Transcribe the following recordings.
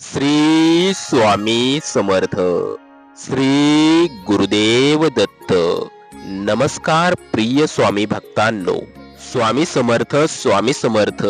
श्री स्वामी समर्थ श्री गुरुदेव दत्त. नमस्कार प्रिय स्वामी भक्तांनो. स्वामी समर्थ स्वामी समर्थ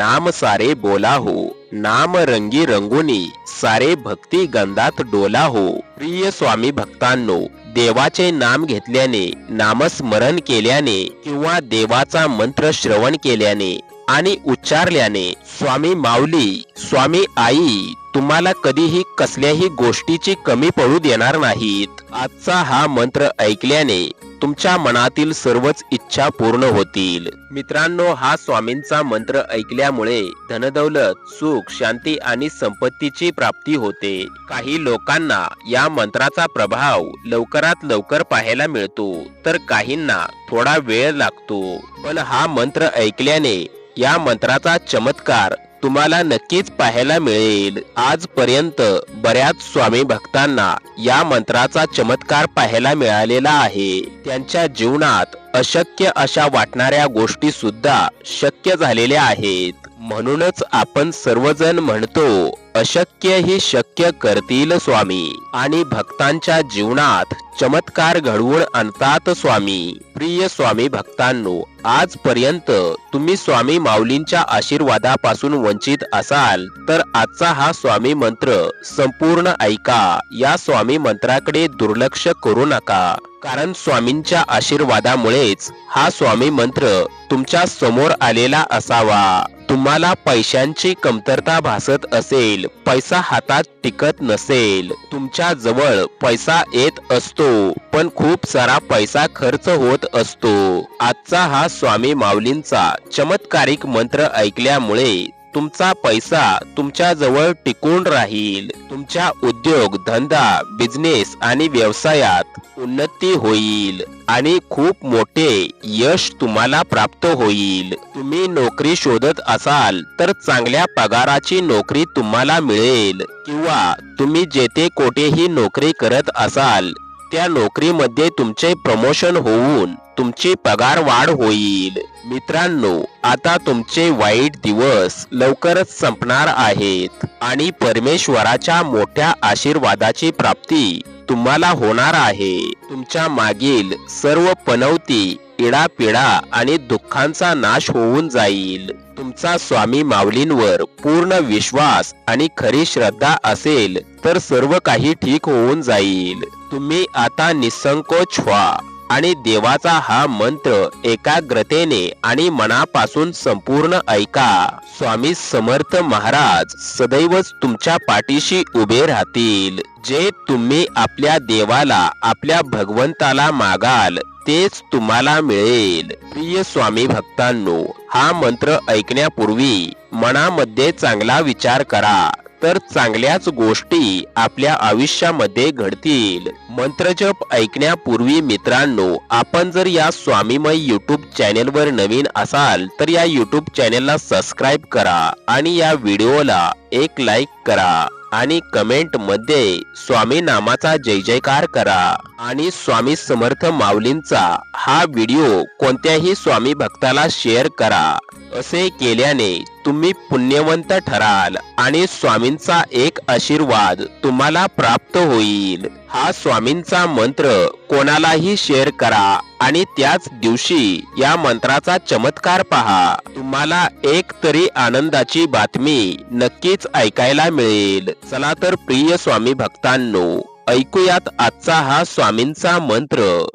नाम सारे बोला हो नाम रंगी रंगुनी सारे भक्ती गंधात डोला हो. प्रिय स्वामी भक्तांनो देवाचे नाम घेतल्याने नामस्मरण केल्याने किंवा देवाचा मंत्र श्रवण केल्याने आणि उच्चारल्याने स्वामी माऊली स्वामी आई तुम्हाला कधीही कसल्याही गोष्टीची कमी पडू देणार नाहीत. आजचा हा मंत्र ऐकल्याने तुमच्या मनातील सर्वच इच्छा पूर्ण होतील. मित्रांनो हा स्वामींचा मंत्र ऐकल्यामुळे धनदौलत सुख शांती आणि संपत्तीची प्राप्ती होते. काही लोकांना या मंत्राचा प्रभाव लवकरात लवकर पाहायला मिळतो तर काहींना थोडा वेळ लागतो. पण हा मंत्र ऐकल्याने या मंत्राचा चमत्कार तुम्हाला नक्कीच पाहायला मिळेल. आजपर्यंत बऱ्याच स्वामी भक्तांना या मंत्राचा चमत्कार पाहायला मिळालेला आहे. त्यांच्या जीवनात अशक्य अशा वाटणाऱ्या गोष्टी सुद्धा शक्य झालेल्या आहेत. म्हणूनच आपण सर्वजण म्हणतो अशक्य ही शक्य करतील स्वामी. आणि भक्तांच्या जीवनात चमत्कार घडवून आणतात स्वामी. प्रिय स्वामी भक्तांनो आजपर्यंत तुम्ही स्वामी माऊलींच्या आशीर्वादापासून वंचित असाल तर आजचा हा स्वामी मंत्र संपूर्ण ऐका. या स्वामी मंत्राकडे दुर्लक्ष करू नका. कारण स्वामींच्या आशीर्वादामुळेच हा स्वामी मंत्र तुमच्यासमोर आलेला असावा. तुम्हाला पैशांची कमतरता भासत असेल पैसा हातात टिकत नसेल तुमच्या जवळ पैसा येत असतो पण खूप सारा पैसा खर्च होत असतो. आजचा हा स्वामी माऊलींचा चमत्कारिक मंत्र ऐकल्यामुळे तुमचा पैसा तुमच्या जवळ टिकून राहील. तुमच्या उद्योग धंदा बिझनेस आणि व्यवसायात उन्नती होईल आणि खूप मोठे यश तुम्हाला प्राप्त होईल. तुम्ही नोकरी शोधत असाल तर चांगल्या पगाराची नोकरी तुम्हाला मिळेल. किंवा तुम्ही जेथे कोठेही नोकरी करत असाल त्या नोकरीमध्ये तुमचे प्रमोशन होऊन तुमची पगार वाढ होईल. मित्रांनो आता तुमचे वाईट दिवस लवकरच संपणार आहेत आणि परमेश्वराच्या मोठ्या आशीर्वादाची प्राप्ती तुम्हाला होणार आहे. तुमच्या मागील सर्व पनवती इडापिडा आणि दुःखांचा नाश होऊन जाईल. तुमचा स्वामी माऊलींवर पूर्ण विश्वास आणि खरी श्रद्धा असेल तर सर्व काही ठीक होऊन जाईल. तुम्ही आता निसंकोच व्हा. आणि देवाचा हा मंत्र एकाग्रतेने आणि मनापासून संपूर्ण ऐका. स्वामी समर्थ महाराज सदैवच तुमच्या पाठीशी उभे राहतील. जे तुम्ही आपल्या देवाला आपल्या भगवंताला मागाल तेच तुम्हाला मिळेल. प्रिय स्वामी भक्तांनो हा मंत्र ऐकण्यापूर्वी मनामध्ये चांगला विचार करा. तर चांगल्याच गोष्टी आपल्या आयुष्यामध्ये घडतील. मंत्रजप ऐकण्यापूर्वी मित्रांनो आपण जर या स्वामीमय युट्यूब चॅनेलवर नवीन असाल तर या युट्यूब चॅनेलला सबस्क्राईब करा आणि या व्हिडिओला एक लाईक करा. आणि कमेंटमध्ये स्वामी नामाचा जय जयकार करा. आणि स्वामी समर्थ माऊलींचा हा व्हिडिओ कोणत्याही स्वामी भक्ताला शेअर करा. असे केल्याने तुम्ही पुण्यवंत ठराल आणि स्वामींचा एक आशीर्वाद तुम्हाला प्राप्त होईल. हा स्वामींचा मंत्र कोणालाही शेअर करा आणि त्याच दिवशी या मंत्राचा चमत्कार पहा. तुम्हाला एक तरी आनंदाची बातमी नक्कीच ऐकायला मिळेल. चला तर प्रिय स्वामी भक्तांनो ऐकूयात आजचा हा स्वामींचा मंत्र.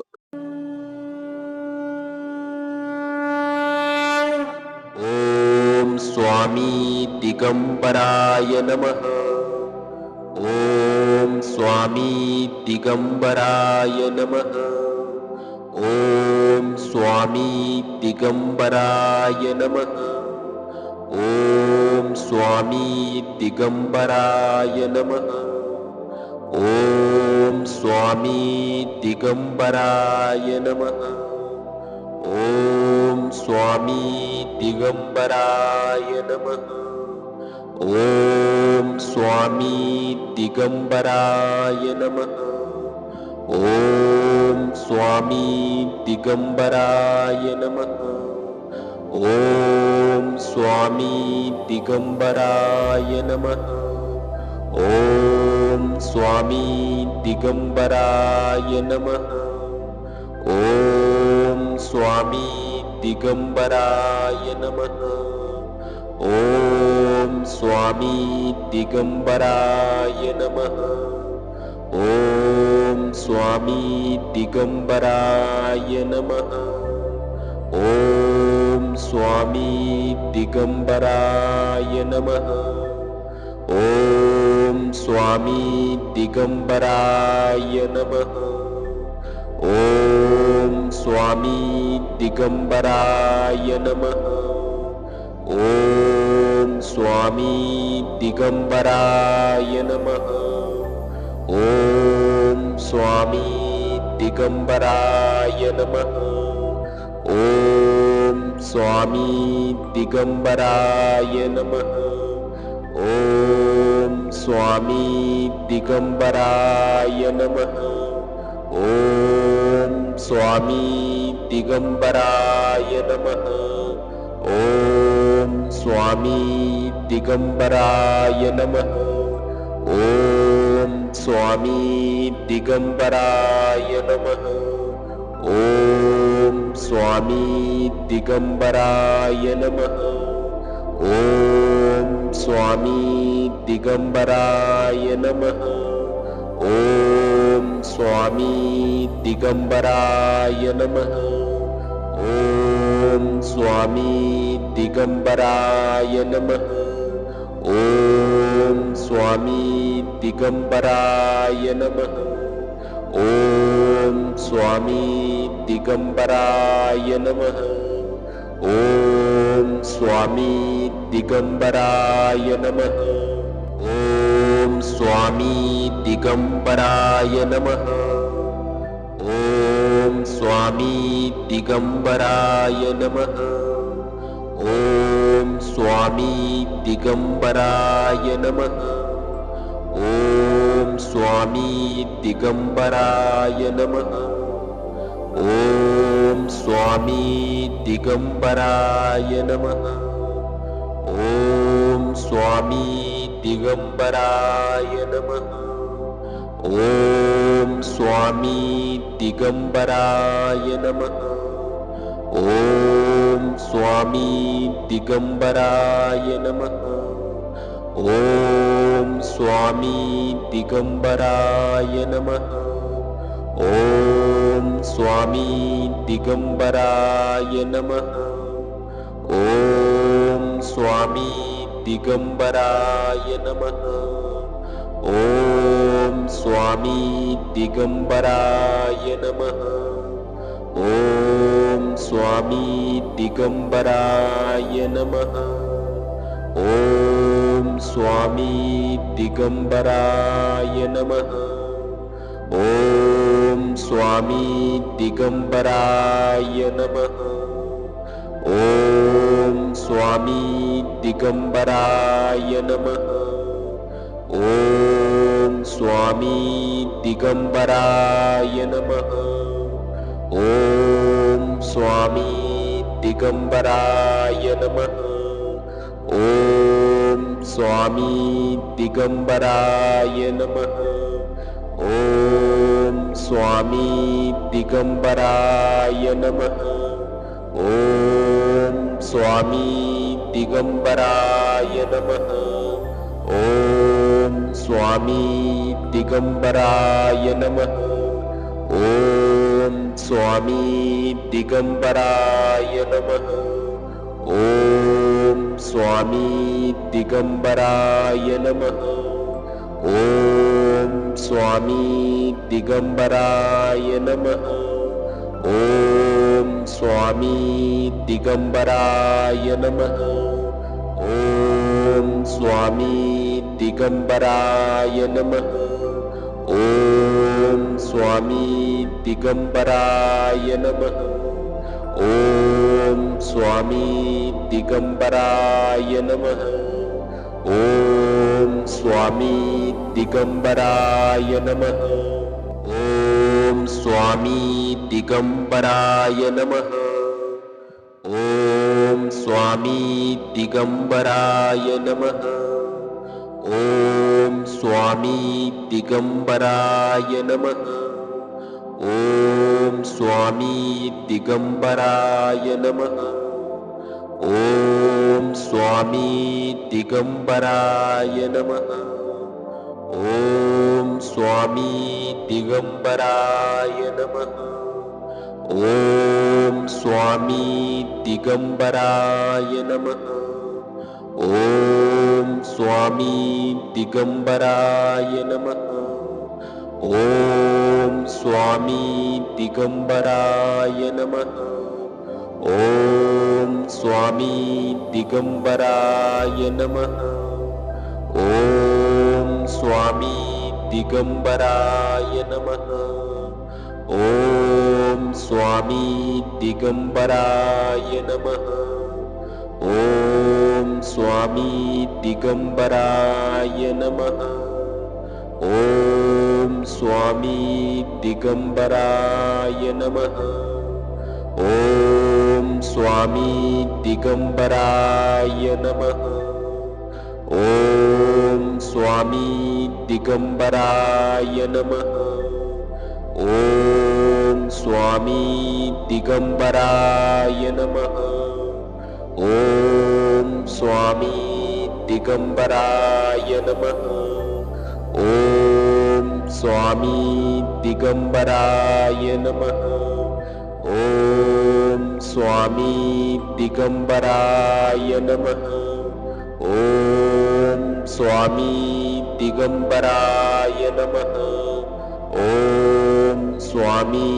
ओम स्वामी दिगंबराय नमः. ॐ स्वामी दिगम्बराय नमः। ॐ स्वामी दिगम्बराय नमः। ॐ स्वामी दिगम्बराय नमः। ॐ स्वामी दिगम्बराय नमः। ॐ स्वामी दिगम्बराय नमः। ॐ स्वामी दिगम्बराय नमः। ॐ स्वामी दिगम्बराय नमः। ॐ स्वामी दिगम्बराय नमः। ॐ स्वामी दिगम्बराय नमः। ॐ स्वामी दिगम्बराय नमः। ॐ स्वामी दिगंबराय नमः। ॐ स्वामी दिगंबराय नमः। ॐ स्वामी दिगंबराय नमः। ॐ स्वामी दिगंबराय नमः। ॐ स्वामी दिगंबराय नमः। ॐ स्वामी दिगंबराय नमः। ॐ स्वामी दिगंबराय नमः। ॐ स्वामी दिगंबराय नमः। ॐ स्वामी दिगंबराय नमः। ॐ स्वामी दिगंबराय नमः। ॐ स्वामी दिगंबराय नमः। ॐ स्वामी दिगंबराय नमः। ॐ स्वामी दिगंबराय नमः। ॐ स्वामी दिगंबराय नमः। ॐ स्वामी दिगंबराय नमः ॐ स्वामी दिगंबराय नमः। ॐ स्वामी दिगंबराय नमः। ॐ स्वामी दिगंबराय नमः। ॐ स्वामी दिगंबराय नमः। ॐ स्वामी दिगंबराय नमः स्वामी दिगंबराय नमः। ॐ स्वामी दिगंबराय नमः। ॐ स्वामी दिगंबराय नमः। ॐ स्वामी दिगंबराय नमः। ॐ स्वामी दिगंबराय नमः ॐ स्वामी दिगंबराय नमः। ॐ स्वामी दिगंबराय नमः। ॐ स्वामी दिगंबराय नमः। ॐ स्वामी दिगंबराय नमः। ॐ स्वामी दिगंबराय नमः। ॐ स्वामी दिगंबराय नमः। ॐ स्वामी दिगंबराय नमः। ॐ स्वामी दिगंबराय नमः। ॐ स्वामी दिगंबराय नमः। ॐ स्वामी दिगंबराय नमः। ॐ स्वामी दिगंबराय नमः। ॐ स्वामी दिगंबराय नमः। ॐ स्वामी दिगंबराय नमः। ॐ स्वामी दिगंबराय नमः। ॐ स्वामी दिगंबराय नमः। ॐ स्वामी दिगंबराय नमः। ॐ स्वामी दिगंबराय नमः। ॐ स्वामी दिगंबराय नमः। ॐ स्वामी दिगंबराय नमः। ॐ स्वामी दिगंबराय नमः। ॐ स्वामी दिगंबराय नमः। ॐ स्वामी दिगंबराय नमः। ॐ स्वामी दिगंबराय नमः। ॐ स्वामी दिगंबराय नमः। ॐ स्वामी दिगंबराय नमः। ॐ स्वामी दिगंबराय नमः ॐ स्वामी दिगंबराय नमः। ॐ स्वामी दिगंबराय नमः। ॐ स्वामी दिगंबराय नमः। ॐ स्वामी दिगंबराय नमः। ॐ स्वामी दिगंबराय नमः। ॐ स्वामी दिगंबराय नमः। ॐ स्वामी दिगंबराय नमः। ॐ स्वामी दिगंबराय नमः। ॐ स्वामी दिगंबराय नमः। ॐ स्वामी दिगंबराय नमः। ॐ स्वामी दिगंबराय नमः। ॐ स्वामी दिगंबराय नमः। ॐ स्वामी दिगंबराय नमः। ॐ स्वामी दिगंबराय नमः। ॐ स्वामी दिगंबराय नमः। ॐ स्वामी दिगंबराय नमः। ॐ स्वामी दिगंबराय नमः। ॐ स्वामी दिगंबराय नमः। ॐ स्वामी दिगंबराय नमः। ॐ स्वामी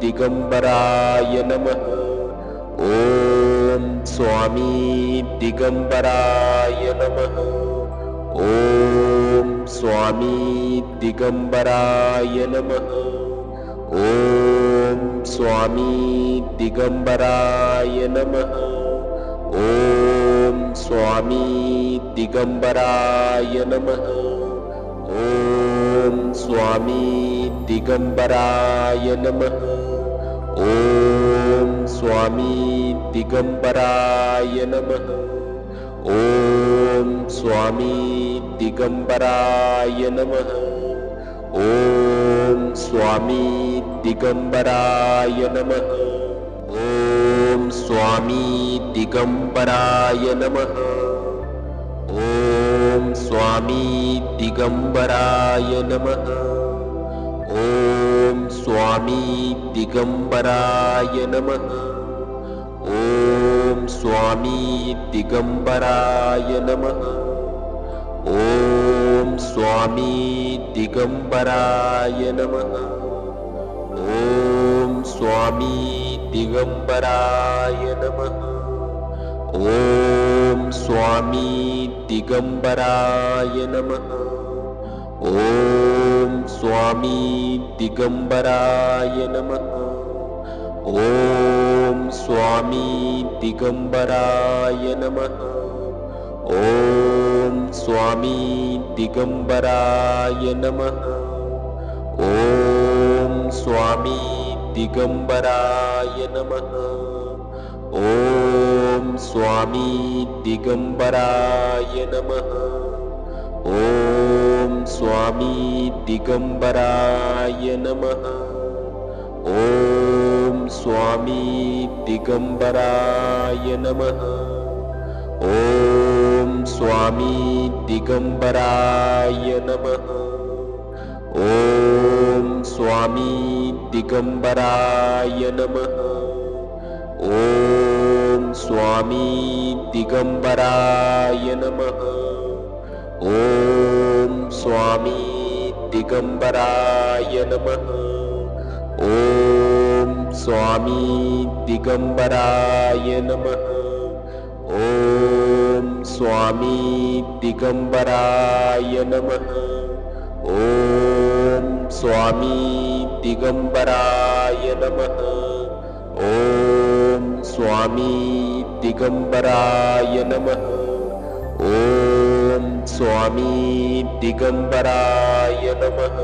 दिगंबराय नमः। ॐ स्वामी दिगंबराय नमः। ॐ स्वामी दिगंबराय नमः। ॐ स्वामी दिगंबराय नमः। ॐ स्वामी दिगंबराय नमः। ॐ स्वामी दिगंबराय नमः। ॐ स्वामी दिगंबराय नमः। ॐ स्वामी दिगंबराय नमः। ॐ स्वामी दिगंबराय नमः। ॐ स्वामी दिगंबराय नमः। ॐ स्वामी दिगंबराय नमः। ॐ स्वामी दिगंबराय नमः। ॐ स्वामी दिगंबराय नमः। ॐ स्वामी दिगंबराय नमः। ॐ स्वामी दिगंबराय नमः। ॐ स्वामी दिगंबराय नमः। ॐ स्वामी दिगंबराय नमः। ॐ स्वामी दिगंबराय नमः। ॐ स्वामी दिगंबराय नमः। ॐ स्वामी दिगंबराय नमः। ॐ स्वामी दिगंबराय नमः। ॐ स्वामी दिगंबराय नमः। ॐ स्वामी दिगंबराय नमः। ॐ स्वामी दिगंबराय नमः। ॐ स्वामी दिगंबराय नमः। ॐ स्वामी दिगंबराय नमः ॐ स्वामी दिगंबराय नमः। ॐ स्वामी दिगंबराय नमः। ॐ स्वामी दिगंबराय नमः। ॐ स्वामी दिगंबराय नमः। ॐ स्वामी दिगंबराय नमः। ॐ स्वामी दिगंबराय नमः।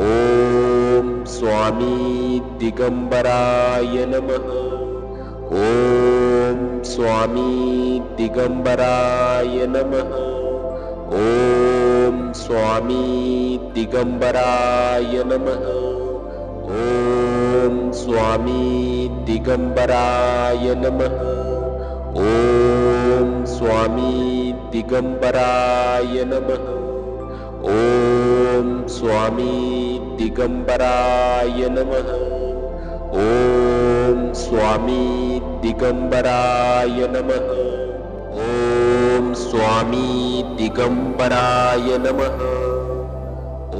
ॐ स्वामी दिगंबराय नमः। ॐ स्वामी दिगंबराय नमः। ॐ स्वामी दिगम्बराय नमः। ॐ स्वामी दिगम्बराय नमः। ॐ स्वामी दिगम्बराय नमः। ॐ स्वामी दिगम्बराय नमः। ॐ स्वामी दिगम्बराय नमः। ॐ स्वामी दिगम्बराय नमः।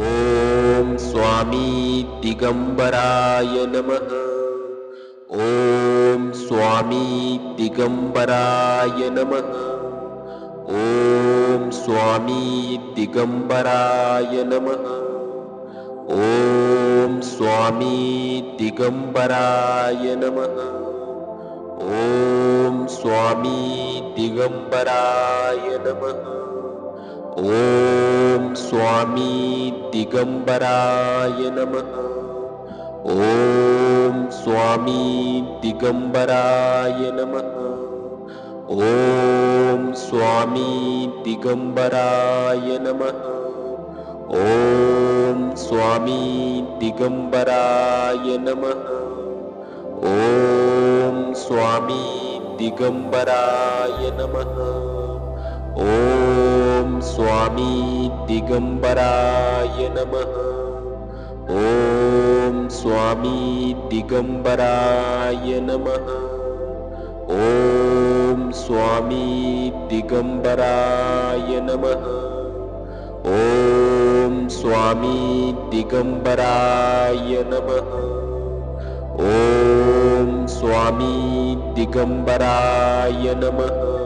ॐ स्वामी दिगम्बराय नमः। ॐ स्वामी दिगम्बराय नमः। ॐ स्वामी दिगम्बराय नमः। ॐ स्वामी दिगम्बराय नमः। ॐ स्वामी दिगम्बराय नमः। ॐ स्वामी दिगम्बराय नमः। ॐ स्वामी दिगम्बराय नमः। ॐ स्वामी दिगम्बराय नमः। ॐ स्वामी दिगम्बराय नमः। ॐ स्वामी दिगम्बराय नमः। ॐ स्वामी दिगम्बराय नमः ॐ स्वामी दिगम्बराय नमः। ॐ स्वामी दिगम्बराय नमः। ॐ स्वामी दिगम्बराय नमः। ॐ स्वामी दिगम्बराय नमः